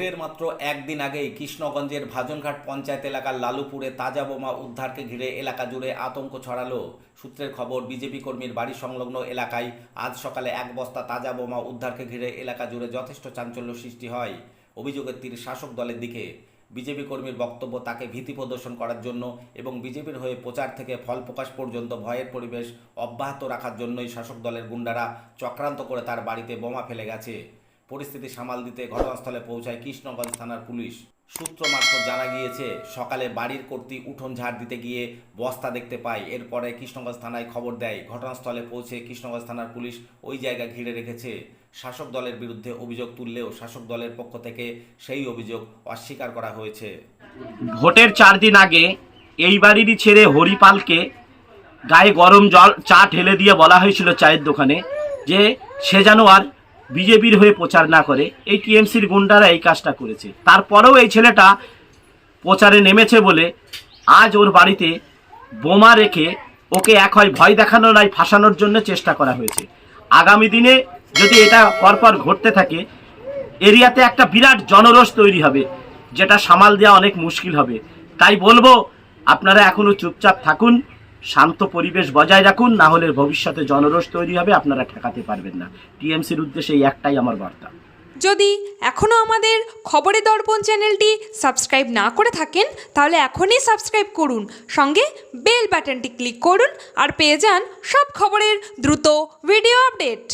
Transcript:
ঈদের মাত্র একদিন আগেই কৃষ্ণগঞ্জের ভাজনঘাট পঞ্চায়েত এলাকার লালুপুরে তাজা বোমা উদ্ধারকে ঘিরে এলাকা জুড়ে আতঙ্ক ছড়ালো। সূত্রের খবর, বিজেপি কর্মীর বাড়ি সংলগ্ন এলাকায় আজ সকালে এক বস্তা তাজা বোমা উদ্ধারকে ঘিরে এলাকা জুড়ে যথেষ্ট চাঞ্চল্য সৃষ্টি হয় অভিযোগের তীর শাসক দলের দিকে। বিজেপি কর্মীর বক্তব্য তাকে ভীতি প্রদর্শন করার জন্য এবং বিজেপির হয়ে প্রচার থেকে ফল প্রকাশ পর্যন্ত ভয়ের পরিবেশ অব্যাহত রাখার জন্যই শাসক দলের গুন্ডারা চক্রান্ত করে তার বাড়িতে বোমা ফেলে গেছে। পরিস্থিতি সামাল দিতে ঘটনাস্থলে পৌঁছায় কৃষ্ণগঞ্জ থানার পুলিশ। সূত্র মারফত জানা গিয়েছে, সকালে বাড়ির কর্তৃ উঠোন ঝাড় দিতে গিয়ে বস্তা দেখতে পায়। এরপরে কৃষ্ণগঞ্জ থানায় খবর দেয়, ঘটনাস্থলে পৌঁছে কৃষ্ণগঞ্জ থানার পুলিশ ওই জায়গা ঘিরে রেখেছে। শাসক দলের বিরুদ্ধে অভিযোগ তুললেও শাসক দলের পক্ষ থেকে সেই অভিযোগ অস্বীকার করা হয়েছে। ভোটের চার দিন আগে এই বাড়িরই ছেড়ে হরিপালকে গায়ে গরম জল চা ঢেলে দিয়ে বলা হয়েছিল চায়ের দোকানে যে সে যেন আর বিজেপির হয়ে প্রচার না করে, এই টিএমসির গুন্ডারা এই কাজটা করেছে। তারপরেও এই ছেলেটা প্রচারে নেমেছে বলে আজ ওর বাড়িতে বোমা রেখে ওকে এক হয় ভয় দেখানো নয়, ফাঁসানোর জন্য চেষ্টা করা হয়েছে। আগামী দিনে যদি এটা পরপর ঘটতে থাকে, এরিয়াতে একটা বিরাট জনরোষ তৈরি হবে, যেটা সামাল দেওয়া অনেক মুশকিল হবে। তাই বলব, আপনারা এখনও চুপচাপ থাকুন। শান্ত পরিবেশ বজায় রাখুন, না হলে ভবিষ্যতে জনরোষ তৈরি হবে, আপনারা ঠেকাতে পারবেন না। টিএমসির উদ্দেশ্যে এই একটাই আমার বার্তা। যদি এখনও আমাদের খবরের দর্পণ চ্যানেলটি সাবস্ক্রাইব না করে থাকেন, তাহলে এখনই সাবস্ক্রাইব করুন। সঙ্গে বেল বাটনটি ক্লিক করুন আর পেয়ে যান সব খবরের দ্রুত ভিডিও আপডেট।